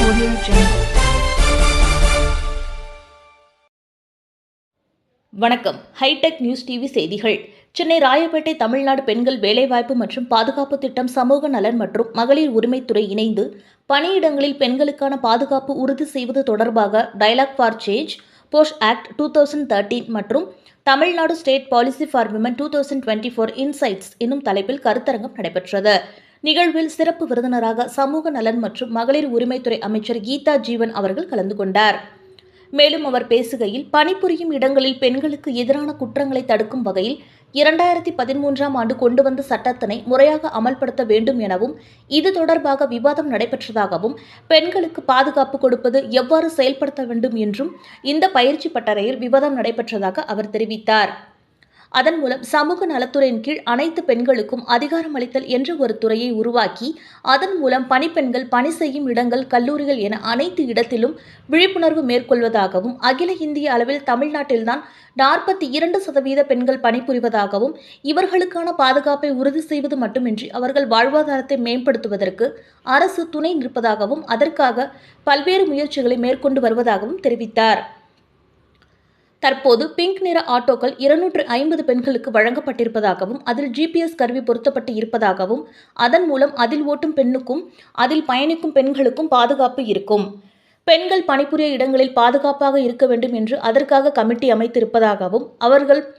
Audio Jungle. வணக்கம் hi-tech news TV செய்திகள் சென்னை ராயப்பேட்டை தமிழ்நாடு பெண்கள் வேலைவாய்ப்பு மற்றும் பாதுகாப்பு திட்டம் சமூக நலன் மற்றும் மகளிர் உரிமைத்துறை இணைந்து பணியிடங்களில் பெண்களுக்கான பாதுகாப்பு உறுதி செய்வது தொடர்பாக dialogue for change POSH act two thousand thirteen மற்றும் Tamil Nadu state policy for women two thousand twenty four insights என்னும் தலைப்பில் கருத்தரங்கம் நடைபெற்றது நிகழ்வில் சிறப்பு விருந்தினராக சமூக நலன் மற்றும் மகளிர் உரிமைத்துறை அமைச்சர் கீதா ஜீவன் அவர்கள் கலந்து கொண்டார். மேலும் அவர் பேசுகையில் பணிபுரியும் இடங்களில் பெண்களுக்கு எதிரான குற்றங்களை தடுக்கும் வகையில் இரண்டாயிரத்தி பதிமூன்றாம் ஆண்டு கொண்டு வந்த சட்டத்தினை முறையாக அமல்படுத்த வேண்டும் எனவும் இது தொடர்பாக விவாதம் நடைபெற்றதாகவும் பெண்களுக்கு பாதுகாப்பு கொடுப்பது எவ்வாறு செயல்படுத்த வேண்டும் என்றும் இந்த பயிற்சி பட்டறையில் விவாதம் நடைபெற்றதாக அவர் தெரிவித்தார். அதன் மூலம் சமூக நலத்துறையின் கீழ் அனைத்து பெண்களுக்கும் அதிகாரம் அளித்தல் என்ற ஒரு துறையை உருவாக்கி அதன் மூலம் பணிப்பெண்கள் பணி செய்யும் இடங்கள் கல்லூரிகள் என அனைத்து இடத்திலும் விழிப்புணர்வு மேற்கொள்வதாகவும் அகில இந்திய அளவில் தமிழ்நாட்டில்தான் நாற்பத்தி இரண்டு சதவீத பெண்கள் பணிபுரிவதாகவும் இவர்களுக்கான பாதுகாப்பை உறுதி செய்வது மட்டுமின்றி அவர்கள் வாழ்வாதாரத்தை மேம்படுத்துவதற்கு அரசு துணை நிற்பதாகவும் அதற்காக பல்வேறு முயற்சிகளை மேற்கொண்டு வருவதாகவும் தெரிவித்தார். தற்போது பிங்க் நிற ஆட்டோக்கள் இருநூற்று ஐம்பது பெண்களுக்கு வழங்கப்பட்டிருப்பதாகவும் அதில் ஜிபிஎஸ் கருவி பொருத்தப்பட்டு இருப்பதாகவும் அதன் மூலம் அதில் ஓட்டும் பெண்ணுக்கும் அதில் பயணிக்கும் பெண்களுக்கும் பாதுகாப்பு இருக்கும். பெண்கள் பணிபுரிய இடங்களில் பாதுகாப்பாக இருக்க வேண்டும் என்று அதற்காக கமிட்டி அமைத்திருப்பதாகவும் அவர்கள்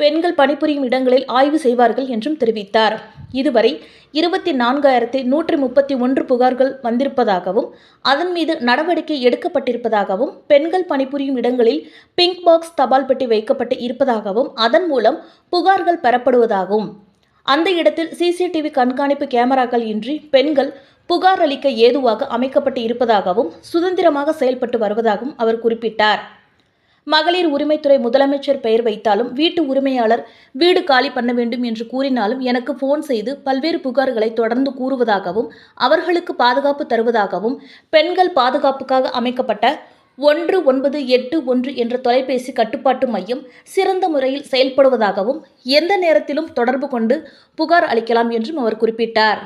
பெண்கள் பணிபுரியும் இடங்களில் ஆய்வு செய்வார்கள் என்றும் தெரிவித்தார். இதுவரை இருபத்தி நான்காயிரத்தி நூற்றி முப்பத்தி ஒன்று புகார்கள் வந்திருப்பதாகவும் அதன் மீது நடவடிக்கை எடுக்கப்பட்டிருப்பதாகவும் பெண்கள் பணிபுரியும் இடங்களில் பிங்க் பாக்ஸ் தபால் பெட்டி வைக்கப்பட்டு இருப்பதாகவும் அதன் மூலம் புகார்கள் பெறப்படுவதாகவும். அந்த இடத்தில் சிசிடிவி கண்காணிப்பு கேமராக்கள் இன்றி பெண்கள் புகார் அளிக்க ஏதுவாக அமைக்கப்பட்டு இருப்பதாகவும் சுதந்திரமாக செயல்பட்டு வருவதாகவும் அவர் குறிப்பிட்டார். மகளிர் உரிமைத்துறை முதலமைச்சர் பெயர் வைத்தாலும் வீட்டு உரிமையாளர் வீடு காலி பண்ண வேண்டும் என்று கூறினாலும் எனக்கு ஃபோன் செய்து பல்வேறு புகார்களை தொடர்ந்து கூறுவதாகவும் அவர்களுக்கு பாதுகாப்பு தருவதாகவும் பெண்கள் பாதுகாப்புக்காக அமைக்கப்பட்ட ஒன்று ஒன்பது எட்டு ஒன்று என்ற தொலைபேசி கட்டுப்பாட்டு மையம் சிறந்த முறையில் செயல்படுவதாகவும் எந்த நேரத்திலும் தொடர்பு கொண்டு புகார் அளிக்கலாம் என்றும் அவர் குறிப்பிட்டார்.